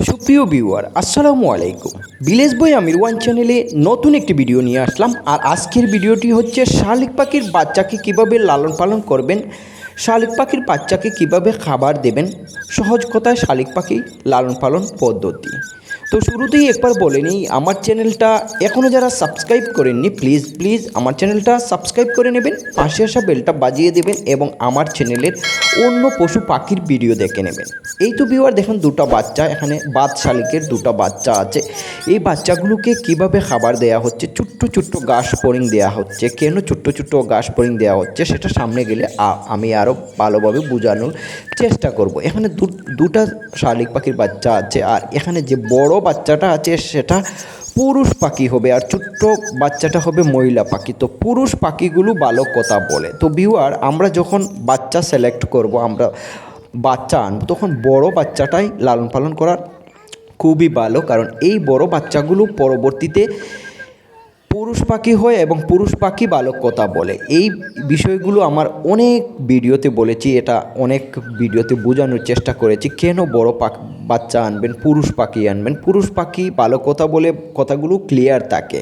সুপ্রিয় ভিউয়ার, আসসালামু আলাইকুম। বিলেশ বই আমির ওয়ান চ্যানেলে নতুন একটি ভিডিও নিয়ে আসলাম। আর আজকের ভিডিওটি হচ্ছে শালিক পাখির বাচ্চাকে কীভাবে লালন পালন করবেন, শালিক পাখির বাচ্চাকে কীভাবে খাবার দেবেন, সহজ কথায় শালিক পাখি লালন পালন পদ্ধতি। তো শুরুতেই একবার বলে নিই, আমার চ্যানেলটা এখনও যারা সাবস্ক্রাইব করেননি প্লিজ প্লিজ আমার চ্যানেলটা সাবস্ক্রাইব করে নেবেন, পাশে আসা বেলটা বাজিয়ে দেবেন এবং আমার চ্যানেলের অন্য পশু পাখির ভিডিও দেখে নেবেন। এই তো বিওয়ার দেখুন দুটো বাচ্চা, এখানে বাদ শালিকের দুটো বাচ্চা আছে। এই বাচ্চাগুলোকে কীভাবে খাবার দেওয়া হচ্ছে? ছোট্ট ছোট্ট ঘাস পরিং দেওয়া হচ্ছে। কেন ছোট্ট ছোট্ট ঘাস পরিং দেওয়া হচ্ছে? সেটা সামনে গেলে আমি আরও ভালোভাবে বোঝানোর চেষ্টা করব। এখানে দুটা শালিক পাখির বাচ্চা আছে, আর এখানে যে বড় বাচ্চাটা আছে, সেটা পুরুষ পাখি হবে, আর ছোট্ট বাচ্চাটা হবে মহিলা পাখি। তো পুরুষ পাখিগুলো ভালো কথা বলে। তো বিওয়ার আমরা যখন বাচ্চা সিলেক্ট করব, আমরা বাচ্চা আনব, তখন বড় বাচ্চাটাই লালন পালন করার খুবই ভালো, কারণ এই বড় বাচ্চাগুলো পরবর্তীতে পুরুষ পাখি হয় এবং পুরুষ পাখি বালক কথা বলে। এই বিষয়গুলো আমার অনেক ভিডিওতে বলেছি, এটা অনেক ভিডিওতে বোঝানোর চেষ্টা করেছি, কেন বড় পাখ, বাচ্চা আনবেন, পুরুষ পাখি আনবেন। পুরুষ পাখি বালক কথা বলে কথাগুলো ক্লিয়ার থাকে।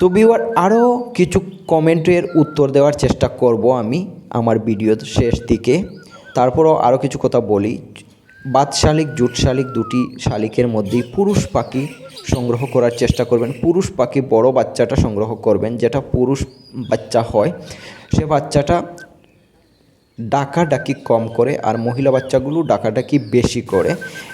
তো বিওয়ার আরও কিছু কমেন্টের উত্তর দেওয়ার চেষ্টা করব আমি আমার ভিডিও শেষ দিকে। তারপরও আরও কিছু কথা বলি। বাদ শালিক জুট শালিক দুটি শালিকের মধ্যেই পুরুষ পাখি সংগ্রহ করার চেষ্টা করবেন। পুরুষ পাখি বড় বাচ্চাটা সংগ্রহ করবেন, যেটা পুরুষ বাচ্চা হয়, সে বাচ্চাটা ডাকাডাকি কম করে আর মহিলা বাচ্চাগুলো ডাকাডাকি বেশি করে।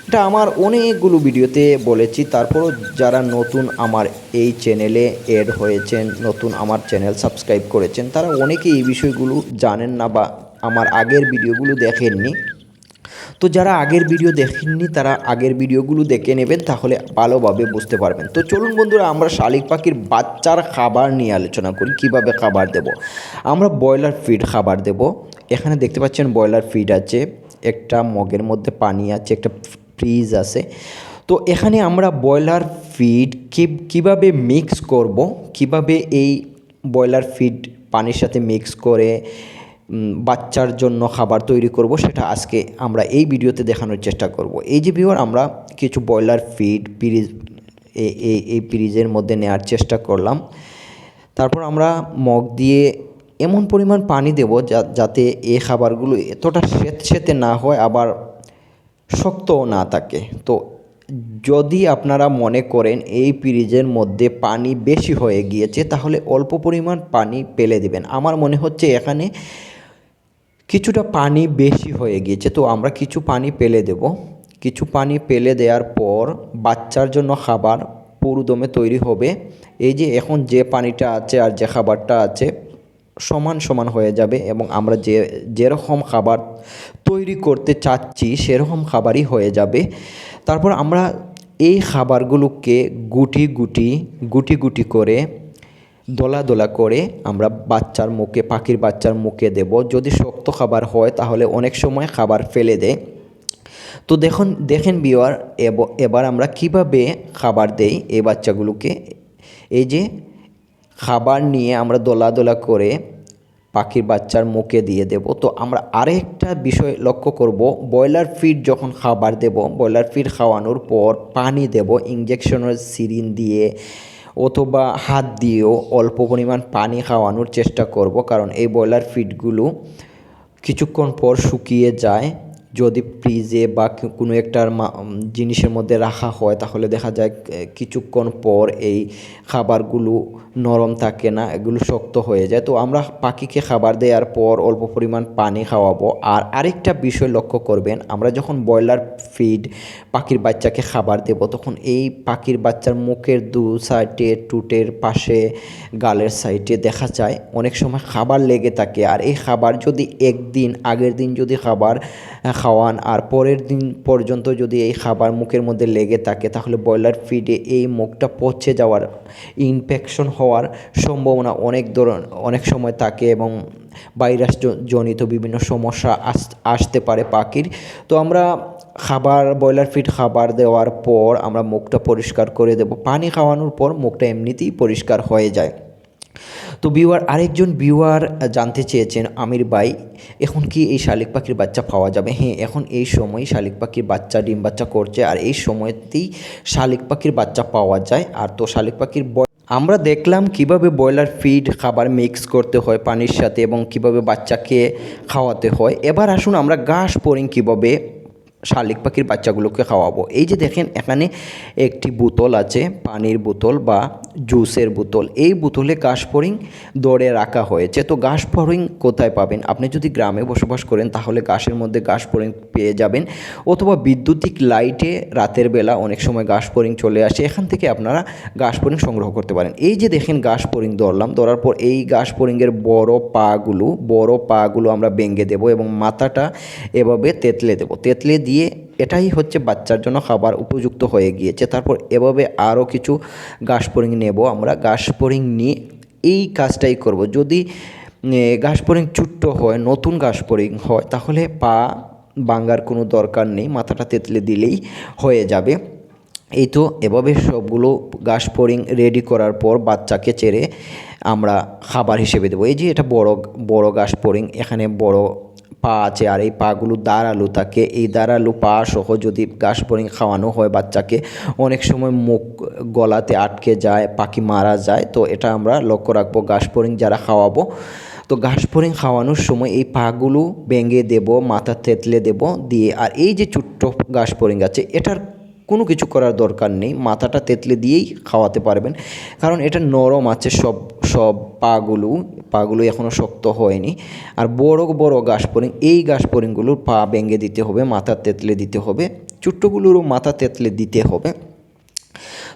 এটা আমার অনেকগুলো ভিডিওতে বলেছি, তারপরও যারা নতুন আমার এই চ্যানেলে এড হয়েছেন, নতুন আমার চ্যানেল সাবস্ক্রাইব করেছেন, তারা অনেকে এই বিষয়গুলো জানেন না বা আমার আগের ভিডিওগুলো দেখেননি। তো যারা আগের ভিডিও দেখেননি, তারা আগের ভিডিওগুলো দেখে নেবেন, তাহলে ভালোভাবে বুঝতে পারবেন। তো চলুন বন্ধুরা, আমরা শালিক পাখির বাচ্চার খাবার নিয়ে আলোচনা করি, কীভাবে খাবার দেব। আমরা ব্রয়লার ফিড খাবার দেব। এখানে দেখতে পাচ্ছেন ব্রয়লার ফিড আছে, একটা মগের মধ্যে পানি আছে, একটা ফ্রিজ আছে। তো এখানে আমরা ব্রয়লার ফিড কি কীভাবে মিক্স করব, কীভাবে এই ব্রয়লার ফিড পানির সাথে মিক্স করে বাচ্চার জন্য খাবার তৈরি করব, সেটা আজকে আমরা এই ভিডিওতে দেখানোর চেষ্টা করব। এই যে ভিওর আমরা কিছু ব্রয়লার ফিড পিরিজ এই এই- পিরিজের মধ্যে নেওয়ার চেষ্টা করলাম। তারপর আমরা মগ দিয়ে এমন পরিমাণ পানি দেব যাতে এই খাবারগুলো এতটা স্যাঁতস্যাঁতে না হয়, আবার শক্তও না থাকে। তো যদি আপনারা মনে করেন এই ফ্রিজের মধ্যে পানি বেশি হয়ে গিয়েছে, তাহলে অল্প পরিমাণ পানি পেলে দিবেন। আমার মনে হচ্ছে এখানে কিছুটা পানি বেশি হয়ে গিয়েছে, তো আমরা কিছু পানি পেলে দেব। কিছু পানি পেলে দেওয়ার পর বাচ্চার জন্য খাবার পুরুদমে তৈরি হবে। এই যে এখন যে পানিটা আছে আর যে খাবারটা আছে সমান সমান হয়ে যাবে এবং আমরা যে যেরকম খাবার তৈরি করতে চাচ্ছি সেরকম খাবারই হয়ে যাবে। তারপর আমরা এই খাবারগুলোকে গুটি গুটি গুটি গুটি করে দোলা দোলা করে আমরা বাচ্চার মুখে, পাখির বাচ্চার মুখে দেব। যদি শক্ত খাবার হয়, তাহলে অনেক সময় খাবার ফেলে দেয়। তো দেখুন, দেখেন বিওয়ার এবার আমরা কীভাবে খাবার দেই এই বাচ্চাগুলোকে? এই যে খাবার নিয়ে আমরা দোলা দোলা করে পাখির বাচ্চার মুখে দিয়ে দেব। তো আমরা আরেকটা বিষয় লক্ষ্য করব। ব্রয়লার ফিড যখন খাবার দেব, ব্রয়লার ফিড খাওয়ানোর পর পানি দেব ইঞ্জেকশনের সিরিন দিয়ে। অথবা হাত দিয়েও অল্প পরিমাণ পানি খাওয়ানোর চেষ্টা করব, কারণ এই ব্রয়লার ফিডগুলো কিছুক্ষণ পর শুকিয়ে যায়। যদি ফ্রিজে বা কোনো একটা জিনিসের মধ্যে রাখা হয়, তাহলে দেখা যায় কিছুক্ষণ পর এই খাবারগুলো নরম থাকে না, এগুলো শক্ত হয়ে যায়। তো আমরা পাখিকে খাবার দেওয়ার পর অল্প পরিমাণ পানি খাওয়াবো। আর আরেকটা বিষয় লক্ষ্য করবেন, আমরা যখন ব্রয়লার ফিড পাখির বাচ্চাকে খাবার দেব, তখন এই পাখির বাচ্চার মুখের দু সাইডে টুটের পাশে, গালের সাইডে দেখা যায়, অনেক সময় খাবার লেগে থাকে। আর এই খাবার যদি একদিন, আগের দিন যদি খাবার খাওয়ান আর পরের দিন পর্যন্ত যদি এই খাবার মুখের মধ্যে লেগে থাকে, তাহলে ব্রয়লার ফিডে এই মুখটা পচে যাওয়ার ইনফেকশন হওয়ার সম্ভাবনা অনেক ধরন, অনেক সময় থাকে এবং ভাইরাস জনিত বিভিন্ন সমস্যা আস- আসতে পারে পাখির। তো আমরা খাবার, ব্রয়লার ফিড খাবার দেওয়ার পর আমরা মুখটা পরিষ্কার করে দেব। পানি খাওয়ানোর পর মুখটা এমনিতেই পরিষ্কার হয়ে যায়। তো বিওয়ার আরেকজন বিওয়ার জানতে চেয়েছেন, আমির ভাই, এখন কি এই শালিক পাখির বাচ্চা পাওয়া যাবে? হ্যাঁ এখন এই সময় শালিক পাখির বাচ্চা, ডিম বাচ্চা করছে, আর এই সময়তেই শালিক পাখির বাচ্চা পাওয়া যায়। আর তো শালিক পাখির আমরা দেখলাম কীভাবে ব্রয়লার ফিড খাবার মিক্স করতে হয় পানির সাথে এবং কীভাবে বাচ্চাকে খাওয়াতে হয়। এবার আসুন আমরা ঘাস পরিং কীভাবে শালিক পাখির বাচ্চাগুলোকে খাওয়াবো। এই যে দেখেন, এখানে একটি বোতল আছে, পানির বোতল বা জুসের বোতল। এই বোতলে ঘাস ফড়িং দড়ে রাখা হয়েছে। তো ঘাস ফড়িং কোথায় পাবেন? আপনি যদি গ্রামে বসবাস করেন, তাহলে ঘাসের মধ্যে ঘাস ফড়িং পেয়ে যাবেন। অথবা বিদ্যুতিক লাইটে রাতের বেলা অনেক সময় ঘাস ফড়িং চলে আসে। এখান থেকে আপনারা ঘাস ফড়িং সংগ্রহ করতে পারেন। এই যে দেখেন, ঘাস ফড়িং ধরলাম। ধরার পর এই ঘাস ফড়িংয়ের বড় পাগুলো বড় পাগুলো আমরা ভেঙে দেবো এবং মাথাটা এভাবে তেতলে দেবো। তেতলে দিয়ে এটাই হচ্ছে বাচ্চার জন্য খাবার উপযুক্ত হয়ে গিয়েছে। তারপর এভাবে আরও কিছু ঘাস ফড়িং নেব আমরা। ঘাস ফড়িং নিয়ে এই কাজটাই করব। যদি ঘাস ফড়িং ছোট্ট হয়, নতুন ঘাস ফড়িং হয়, তাহলে পা বাঙ্গার কোনো দরকার নেই, মাথাটা তেতলে দিলেই হয়ে যাবে। এই তো এভাবে সবগুলো ঘাস ফড়িং রেডি করার পর বাচ্চাকে চেড়ে আমরা খাবার হিসেবে দেবো। এই যে এটা বড় বড় ঘাস ফড়িং এখানে বড় পা আছে আর এই পাগুলো দাঁড়াল তাকে। এই দাঁড়াল পা সহ যদি ঘাস বরিং খাওয়ানো হয় বাচ্চাকে, অনেক সময় মুখ গলাতে আটকে যায়, পাখি মারা যায়। তো এটা আমরা লক্ষ্য রাখব ঘাস বরিং যারা খাওয়াবো। তো ঘাস ফড়িং খাওয়ানোর সময় এই পাগুলো ভেঙে দেব, মাথা থেতলে দেব দিয়ে। আর এই যে ছোট্ট ঘাস ফড়িং আছে এটার কোনো কিছু করার দরকার নেই, মাথাটা তেতলে দিয়েই খাওয়াতে পারবেন। কারণ এটা নরম আছে সব সব পাগুলো পাগুলো এখনও শক্ত হয়নি। আর বড় বড় ফড়িং এই ফড়িংগুলোর পা ভেঙে দিতে হবে, মাথা তেতলে দিতে হবে, ছোট্টগুলোরও মাথা তেতলে দিতে হবে।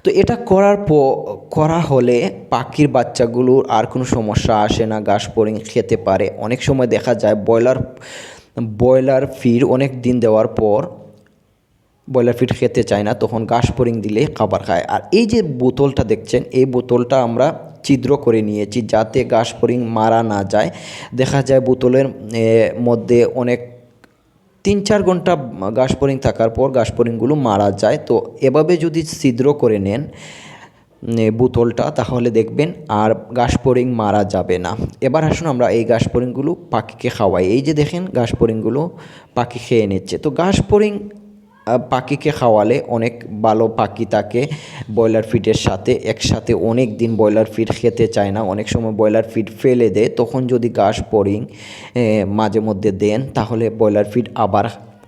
তো এটা করার পর করা হলে পাখির বাচ্চাগুলোর আর কোনো সমস্যা আসে না ঘাস ফড়িং খেতে পারে। অনেক সময় দেখা যায়, ব্রয়লার ব্রয়লার ফিড অনেক দিন দেওয়ার পর ব্রয়লার ফিড খেতে চায় না তখন ঘাস ফড়িং দিলে খাবার খায়। আর এই যে বোতলটা দেখছেন এই বোতলটা আমরা ছিদ্র করে নিয়েছি যাতে ঘাস ফড়িং মারা না যায়। দেখা যায় বোতলের মধ্যে অনেক তিন চার ঘণ্টা ঘাস ফড়িং থাকার পর ঘাস ফড়িংগুলো মারা যায়। তো এভাবে যদি ছিদ্র করে নেন বোতলটা তাহলে দেখবেন আর ফড়িং মারা যাবে না। এবার আসুন আমরা এই ঘাস ফড়িংগুলো পাখিকে খাওয়াই। এই যে দেখেন ঘাস ফড়িংগুলো পাখি খেয়ে নিচ্ছে। তো আহ, পাখিকে খাওয়ালে অনেক ভালো পাখি থাকে ব্রয়লার ফিডের সাথে, একসাথে অনেক দিন ব্রয়লার ফিড খেতে চায় না, অনেক সময় ব্রয়লার ফিড ফেলে দেয়, তখন যদি ঘাস পরিং মাঝে মধ্যে দেন, তাহলে ব্রয়লার ফিড আবার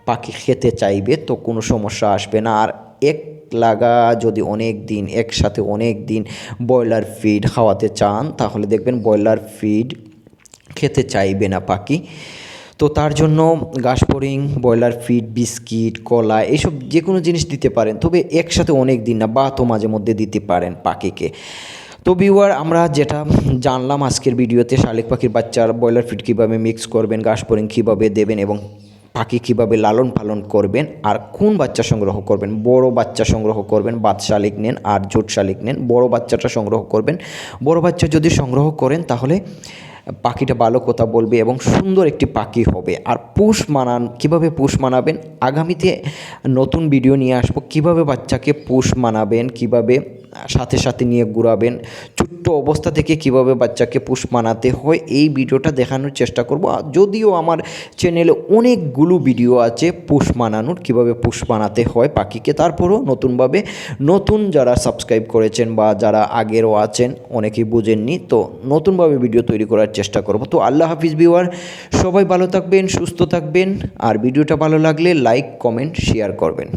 পাখি খেতে চাইবে, তো কোনো সমস্যা আসবে না। আর এক লাগা যদি অনেক দিন, একসাথে অনেক দিন ব্রয়লার ফিড খাওয়াতে চান, তাহলে দেখবেন ব্রয়লার ফিড খেতে চাইবে না পাখি। তো তার জন্য ফড়িং ব্রয়লার ফিড, বিস্কিট, কলা এইসব যে কোনো জিনিস দিতে পারেন। তবে একসাথে অনেক দিন না, বা তো মাঝে মধ্যে দিতে পারেন পাখিকে। তো বিওয়ার আমরা যেটা জানলাম আজকের ভিডিওতে, শালিক পাখির বাচ্চার ব্রয়লার ফিড কীভাবে মিক্স করবেন ফড়িং কীভাবে দেবেন এবং পাখি কীভাবে লালন পালন করবেন আর কোন বাচ্চা সংগ্রহ করবেন? বড় বাচ্চা সংগ্রহ করবেন বাদ শালিক নেন আর জোট শালিক নেন বড় বাচ্চাটা সংগ্রহ করবেন। বড় বাচ্চা যদি সংগ্রহ করেন তাহলে পাখিটা ভালো কথা বলবে এবং সুন্দর একটি পাখি হবে। আর পুষ মানান, কীভাবে পুষ মানাবেন? আগামীতে নতুন ভিডিও নিয়ে আসব। কীভাবে বাচ্চাকে পুষ মানাবেন? কীভাবে সাথে সাথে নিয়ে ঘুরাবেন। ছোট্ট অবস্থা থেকে কীভাবে বাচ্চাকে পুষ মানাতে হয়, এই ভিডিওটা দেখানোর চেষ্টা করব। যদিও আমার চ্যানেলে অনেকগুলো ভিডিও আছে পুষ মানানোর কীভাবে পুষ বানাতে হয় পাখিকে, তারপরও নতুনভাবে নতুন যারা সাবস্ক্রাইব করেছেন বা যারা আগেরও আছেন, অনেকেই বুঝেননি, তো নতুনভাবে ভিডিও তৈরি করার চেষ্টা করব। তো আল্লাহ হাফিজ ভিউয়ার, সবাই ভালো থাকবেন, সুস্থ থাকবেন, আর ভিডিওটা ভালো লাগলে লাইক, কমেন্ট, শেয়ার করবেন।